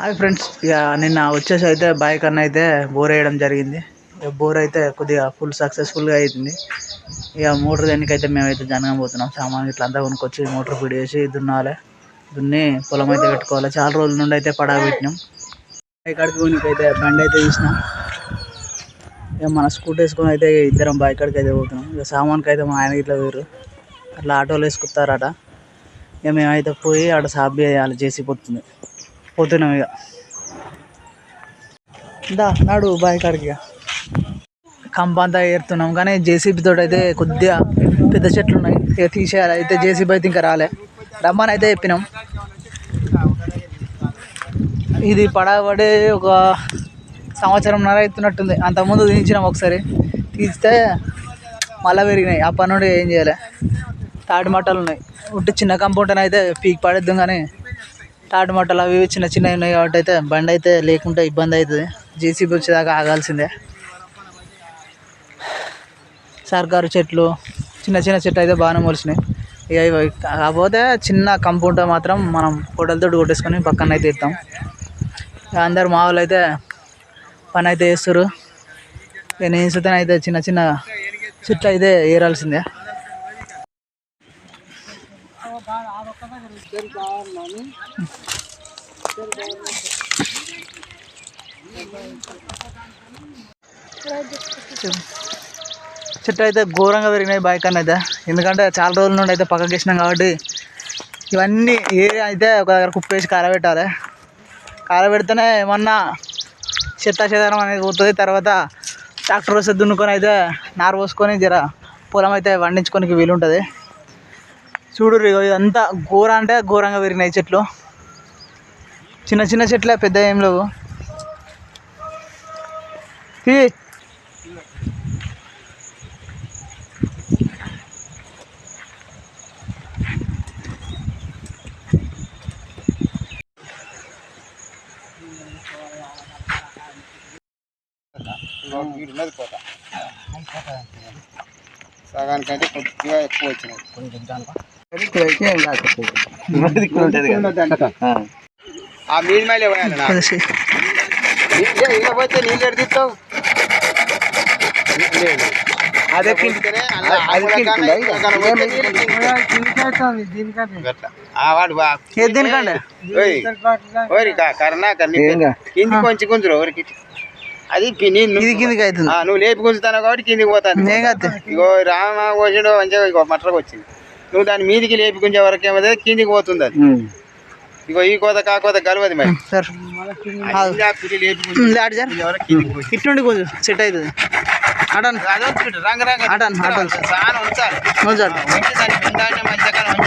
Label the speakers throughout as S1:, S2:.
S1: Hi friends ఇక నిన్న వచ్చేసి అయితే బైక్ అన్న అయితే బోర్ వేయడం జరిగింది. ఇక బోర్ అయితే కొద్దిగా ఫుల్ సక్సెస్ఫుల్గా అవుతుంది ఇక మోటార్ దానికైతే అయితే మేమైతే జనగం పోతున్నాం సామాన్ ఇట్లా అంతా కొనుక్కొచ్చి మోటార్ ఫిట్ చేసి దున్నాలి. దున్ని పొలం అయితే పెట్టుకోవాలి. చాలా రోజుల నుండి అయితే పడా పెట్టినాం. బైక్ అడుగునికి అయితే బండి అయితే తీసినాం. ఇక మన స్కూటీ వేసుకొని అయితే ఇద్దరం బైక్ కాడికి అయితే పోతున్నాం. ఇక సామాన్కి అయితే మా ఆయన ఇట్లా వేరు అట్లా ఆటోలు వేసుకుతారట ఇక మేమైతే పోయి ఆడ సాబ్ చేయాలి చేసి పోతుంది పోతున్నాం ఇక. దా నాడు బాయ్ కాడికి ఇక. కంప అంతా ఏరుతున్నాం కానీ జేసీబీ తోటి అయితే కొద్దిగా పెద్ద చెట్లు ఉన్నాయి. ఇక తీసేయాలి అయితే జేసీబీ అయితే ఇంకా రాలే. రమ్మని అయితే చెప్పినాం. ఇది పడబడి ఒక సంవత్సరంన్నర అవుతున్నట్టుంది అంతకుముందు తీయించినాం ఒకసారి. తీస్తే మళ్ళీ పెరిగినాయి. అప్పటి నుండి ఏం చేయాలి. తాటి మట్టలు ఉన్నాయి. ఉంటే చిన్న కంప అయితే పీక్ పడేద్దాం కానీ తాటి మట్టలు అవి చిన్న చిన్నవి ఉన్నాయి కాబట్టి అయితే బండి అయితే లేకుంటే ఇబ్బంది అవుతుంది. జేసీబీ వచ్చేదాకా ఆగాల్సిందే. సర్కారు చెట్లు చిన్న చిన్న చెట్లు అయితే బాగానే మొలిచినాయి. ఇక కాకపోతే చిన్న కంపౌంటర్ మాత్రం మనం కొడలతో కొట్టేసుకొని పక్కన అయితే ఇస్తాం ఇక అందరు మా వాళ్ళు అయితే పని అయితే చేస్తారు ఇక నేను సుతన అయితే చిన్న చిన్న చెట్లు అయితే ఏరాల్సిందే. చెట్టు అయితే ఘోరంగా పెరిగినాయి బైక్ అని అయితే. ఎందుకంటే చాలా రోజుల నుండి అయితే పక్కకి వేసినాం కాబట్టి ఇవన్నీ ఏరియా అయితే ఒక దగ్గర కుప్పేసి కారబెట్టాలి కారబెడితేనే ఏమన్నా చెత్త చెదారం అనేది పోతుంది. తర్వాత ట్రాక్టర్ వస్తే దున్నుకొని అయితే నారు పోసుకొని జర పొలం అయితే పండించుకోనికి వీలు ఉంటుంది చూడు ఇదంతా ఘోర అంటే ఘోరంగా పెరిగినాయి చెట్లు. చిన్న చిన్న చెట్లే పెద్ద ఏం లేవు. తీ.
S2: సగానికంటే కొద్దిగా ఎక్కువ వచ్చినాయి. ఆ మీడి మైలే పోయాలి నా.
S1: కలిసి
S2: నీళ్ళే ఇలా పోతే నీళ్ళు ఎడుతావు
S1: అదే.
S2: కింది కొంచెం గుంజురు ఓరికి అది
S1: ఇది కిందికి అవుతుంది
S2: నువ్వు లేపి గుంజుతావు కాబట్టి కిందికి పోతాను ఇగో రామ కోసిండు మంచిగా ఇగో మట్రకు వచ్చింది నువ్వు దాని మీదికి లేపి వరకు ఏమో కిందికి పోతుంది అది. ఇగో ఈ కోత కా కోత కలవది మరి.
S1: సార్. సార్. ఇట్టుండి కొంచెం సెట్ అవుతుంది. అటన్
S2: అదే ఉంచుకుంటు, రంగ రంగ.
S1: అటన్, అటన్.
S2: చాలా ఉంచాలి.
S1: కొంచెం
S2: వంచి దాన్ని పిండాన్ని మంచిగా కానీ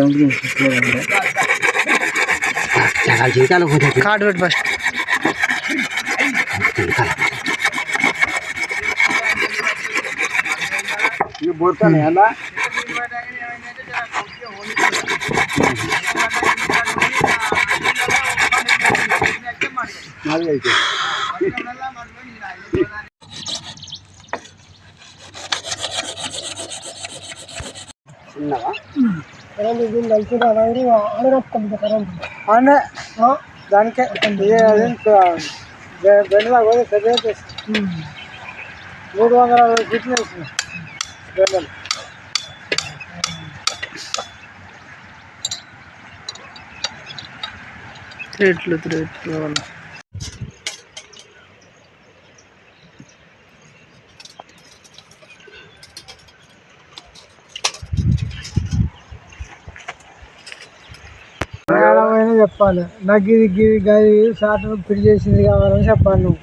S2: వంచితేనే దీన్ని కలుపుతాం ఆ, గట్ల వంచుకుంది కుప్పలు అవుతుంది కానీ వంచుకుంది అయితే చిన్నవా
S1: దానికే బెండలా కూడా పెద్ద మూడు వందల ఫిట్లు బెండలు త్రేట్లు త్రేట్లు వల్ల
S3: చెప్పాలి. నాకు ఇది గిది గది సాటను ఫిట్ చేసింది కావాలని చెప్పాలి నువ్వు.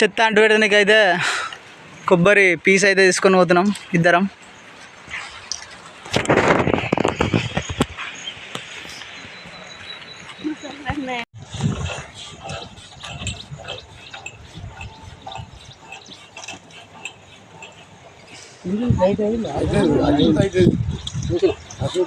S1: చెత్త అంటు పెట్టడానికి అయితే కొబ్బరి పీస్ అయితే తీసుకొని పోతున్నాం ఇద్దరం.
S3: అసలు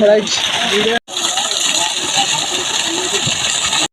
S3: right.